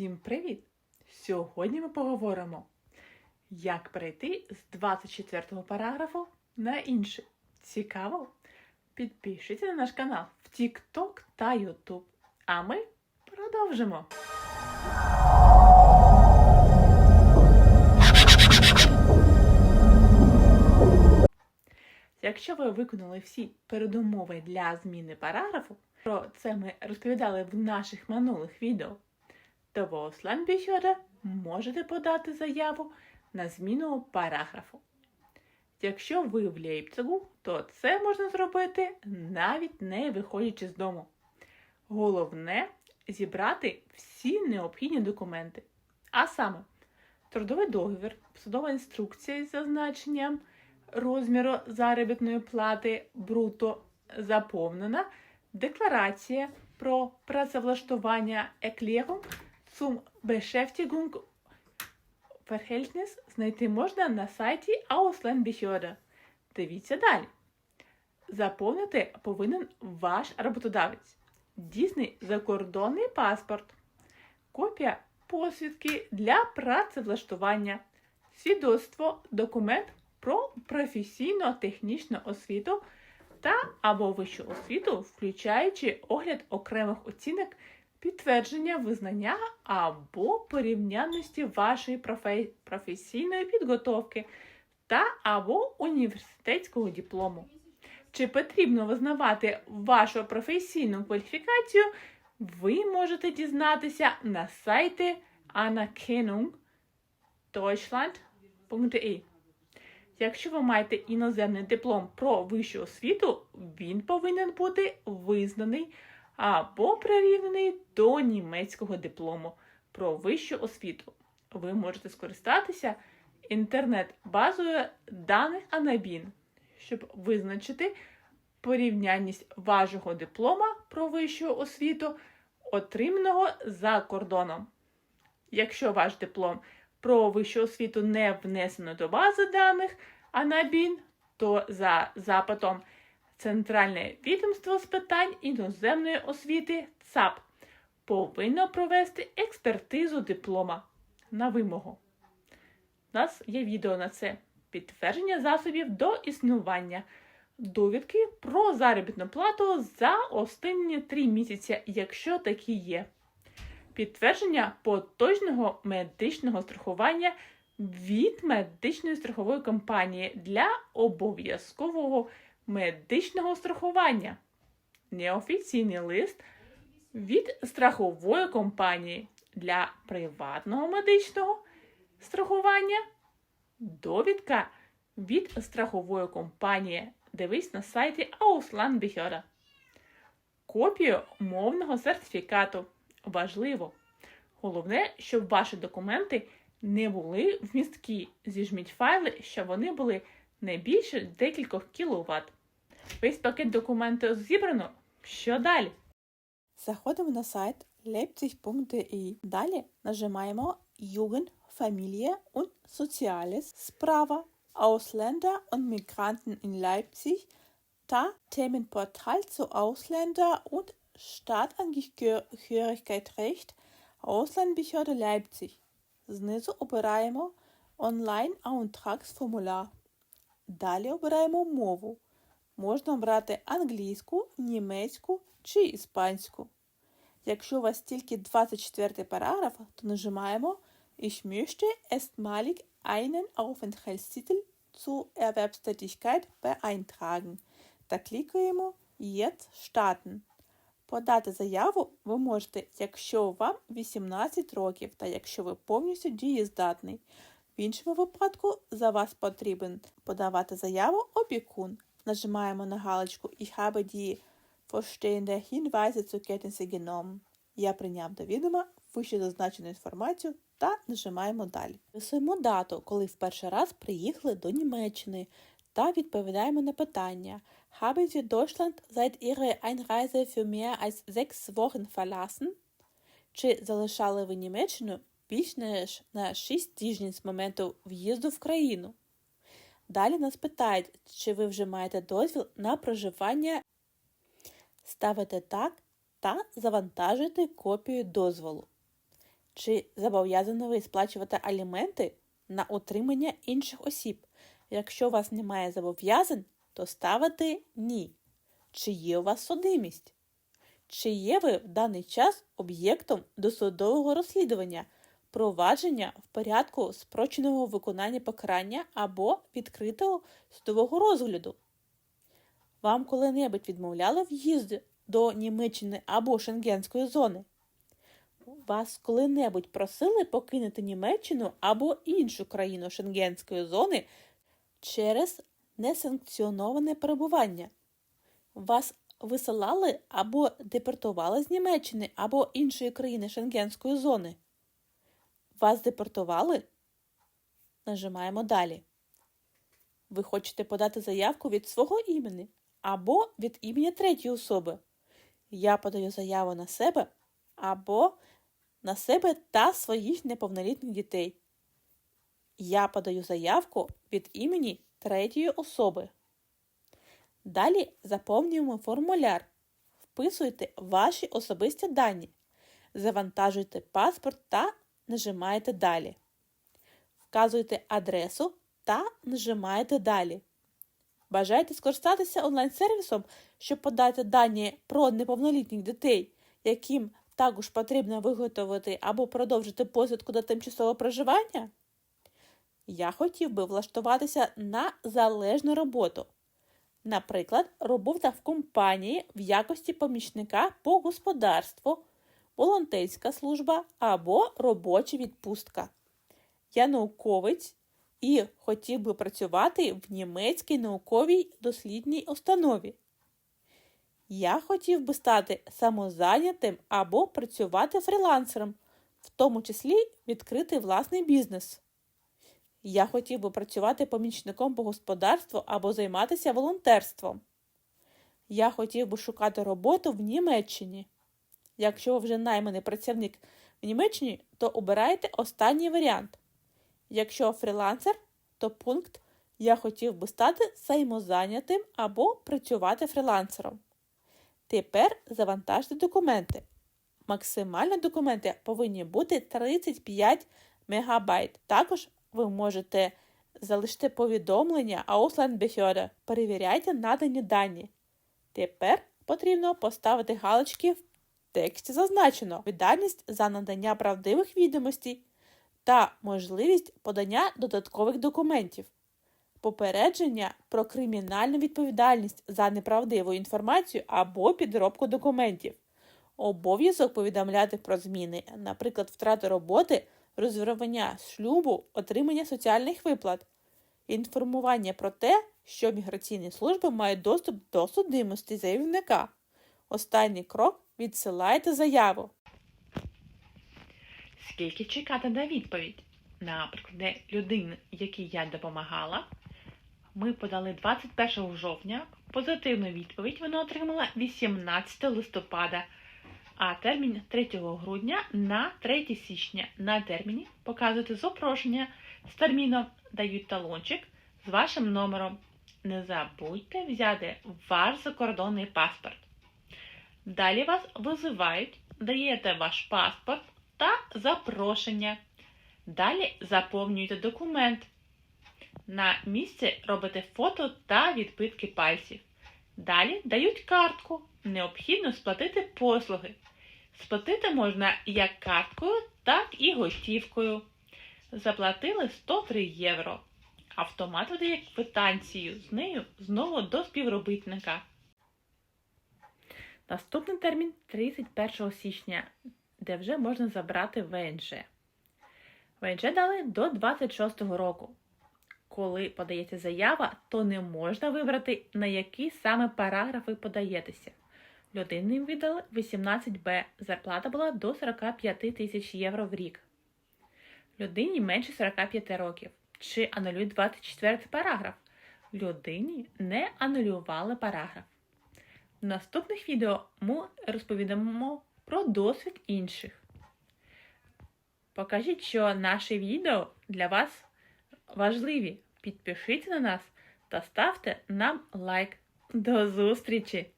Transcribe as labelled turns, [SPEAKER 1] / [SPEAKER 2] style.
[SPEAKER 1] Всім привіт! Сьогодні ми поговоримо, як перейти з 24 параграфу на інший. Цікаво? Підпишіться на наш канал в TikTok та YouTube. А ми продовжимо. Якщо ви виконали всі передумови для зміни параграфу, про це ми розповідали в наших минулих відео, то в Auslandbehörde можете подати заяву на зміну параграфу. Якщо ви в Лейпцигу, то це можна зробити навіть не виходячи з дому. Головне зібрати всі необхідні документи. А саме трудовий договір, судова інструкція з зазначенням розміру заробітної плати бруто заповнена, декларація про працевлаштування Erklärung zum Beschäftigung Verhältnis знайти можна на сайті Auslandbehörde. Дивіться далі. Заповнити повинен ваш роботодавець. Дійсний закордонний паспорт. Копія посвідки для працевлаштування. Свідоцтво, документ про професійно-технічну освіту та або вищу освіту, включаючи огляд окремих оцінок, підтвердження визнання або порівнянності вашої профе- професійної підготовки та або університетського диплому. Чи потрібно визнавати вашу професійну кваліфікацію, ви можете дізнатися на сайті anerkennung.deutschland.de. Якщо ви маєте іноземний диплом про вищу освіту, він повинен бути визнаний або прирівняний до німецького диплому про вищу освіту. Ви можете скористатися інтернет-базою даних Анабін, щоб визначити порівнянність вашого диплома про вищу освіту, отриманого за кордоном. Якщо ваш диплом про вищу освіту не внесено до бази даних Анабін, то за запитом Центральне відомство з питань іноземної освіти ЦАП повинно провести експертизу диплома на вимогу. У нас є відео на це. Підтвердження засобів до існування, довідки про заробітну плату за останні три місяці, якщо такі є підтвердження поточного медичного страхування від медичної страхової компанії для обов'язкового медичного страхування, неофіційний лист від страхової компанії для приватного медичного страхування, довідка від страхової компанії. Дивись на сайті Auslandbehörde. Копію мовного сертифікату важливо. Головне, щоб ваші документи не були вмісткі. Зіжміть файли, щоб вони були не більше декількох кіловат. Весь пакет документів зібрано. Що далі?
[SPEAKER 2] Заходимо на сайт leipzig.de. Далі нажимаємо Jugend, Familie und Soziales, справа Ausländer und Migranten in Leipzig та Themenportal zu Ausländer und Staatsangehörigkeitsrecht Auslandbehörde Leipzig. Знизу обираємо онлайн аунтраксформуляр. Далі обираємо мову. Можна обрати англійську, німецьку чи іспанську. Якщо у вас тільки 24 параграф, то нажимаємо Ich möchte erstmalig einen Aufenthaltstitel zur Erwerbstätigkeit beeintragen та клікаємо Jetzt starten. Подати заяву ви можете, якщо вам 18 років та якщо ви повністю дієздатний. В іншому випадку за вас потрібен подавати заяву опікун. Нажимаємо на галочку Ich habe die vorstehende Hinweise zur Kenntnis genommen. Я прийняв до відома вище зазначену інформацію та нажимаємо далі. Писуємо дату, коли в перший раз приїхали до Німеччини та відповідаємо на питання. Haben Sie Deutschland seit Ihrer Einreise für mehr als sechs Wochen verlassen? Чи залишали ви Німеччину більш ніж на 6 тижнів з моменту в'їзду в країну? Далі нас питають, чи ви вже маєте дозвіл на проживання. Ставите так та завантажуєте копію дозволу. Чи зобов'язані ви сплачувати аліменти на утримання інших осіб? Якщо у вас немає зобов'язань, то ставите ні. Чи є у вас судимість? Чи є ви в даний час об'єктом досудового розслідування, провадження в порядку спроченого виконання покарання або відкритого судового розгляду? Вам коли-небудь відмовляли в'їзд до Німеччини або Шенгенської зони? Вас коли-небудь просили покинути Німеччину або іншу країну Шенгенської зони через несанкціоноване перебування? Вас висилали або депортували з Німеччини або іншої країни Шенгенської зони? Вас депортували? Нажимаємо далі. Ви хочете подати заявку від свого імені або від імені третьої особи. Я подаю заяву на себе або на себе та своїх неповнолітніх дітей. Я подаю заявку від імені третьої особи. Далі заповнюємо формуляр. Вписуйте ваші особисті дані. Завантажуйте паспорт та нажимаєте Далі. Вказуйте адресу та нажимаєте Далі. Бажаєте скористатися онлайн-сервісом, щоб подати дані про неповнолітніх дітей, яким також потрібно виготовити або продовжити посвідку до тимчасового проживання? Я хотів би влаштуватися на залежну роботу. Наприклад, робота в компанії в якості помічника по господарству, волонтерська служба або робоча відпустка. Я науковець і хотів би працювати в німецькій науковій дослідній установі. Я хотів би стати самозайнятим або працювати фрілансером, в тому числі відкрити власний бізнес. Я хотів би працювати помічником по господарству або займатися волонтерством. Я хотів би шукати роботу в Німеччині. Якщо ви вже найманий працівник в Німеччині, то обирайте останній варіант. Якщо фрілансер, то пункт Я хотів би стати самозайнятим або працювати фрілансером. Тепер завантажте документи. Максимально документи повинні бути 35 МБ. Також ви можете залишити повідомлення Auslandbehörde. Перевіряйте надані дані. Тепер потрібно поставити галочки в тексті зазначено відповідальність за надання правдивих відомостей та можливість подання додаткових документів. Попередження про кримінальну відповідальність за неправдиву інформацію або підробку документів. Обов'язок повідомляти про зміни, наприклад, втрату роботи, розірвання шлюбу, отримання соціальних виплат, інформування про те, що міграційні служби мають доступ до судимості заявника. Останній крок відсилайте заяву.
[SPEAKER 1] Скільки чекати на відповідь? Наприклад, людини, якій я допомагала, ми подали 21 жовтня. Позитивну відповідь вона отримала 18 листопада, а термін 3 грудня на 3 січня. На терміні показуєте запрошення з терміном дають талончик з вашим номером. Не забудьте взяти ваш закордонний паспорт. Далі вас визивають, даєте ваш паспорт та запрошення. Далі заповнюєте документ. На місці робите фото та відбитки пальців. Далі дають картку. Необхідно сплатити послуги. Сплатити можна як карткою, так і готівкою. Заплатили 103 євро. Автомат видає квитанцію з нею знову до співробітника. Наступний термін 31 січня, де вже можна забрати ВНЖ. ВНЖ дали до 26 року. Коли подається заява, то не можна вибрати, на які саме параграфи подаєтеся. Людині видали 18Б, зарплата була до 45 тисяч євро в рік. Людині менше 45 років. Чи анулюють 24 параграф? Людині не анулювали параграф. В наступних відео ми розповідаємо про досвід інших. Покажіть, що наші відео для вас важливі. Підпишіться на нас та ставте нам лайк. До зустрічі!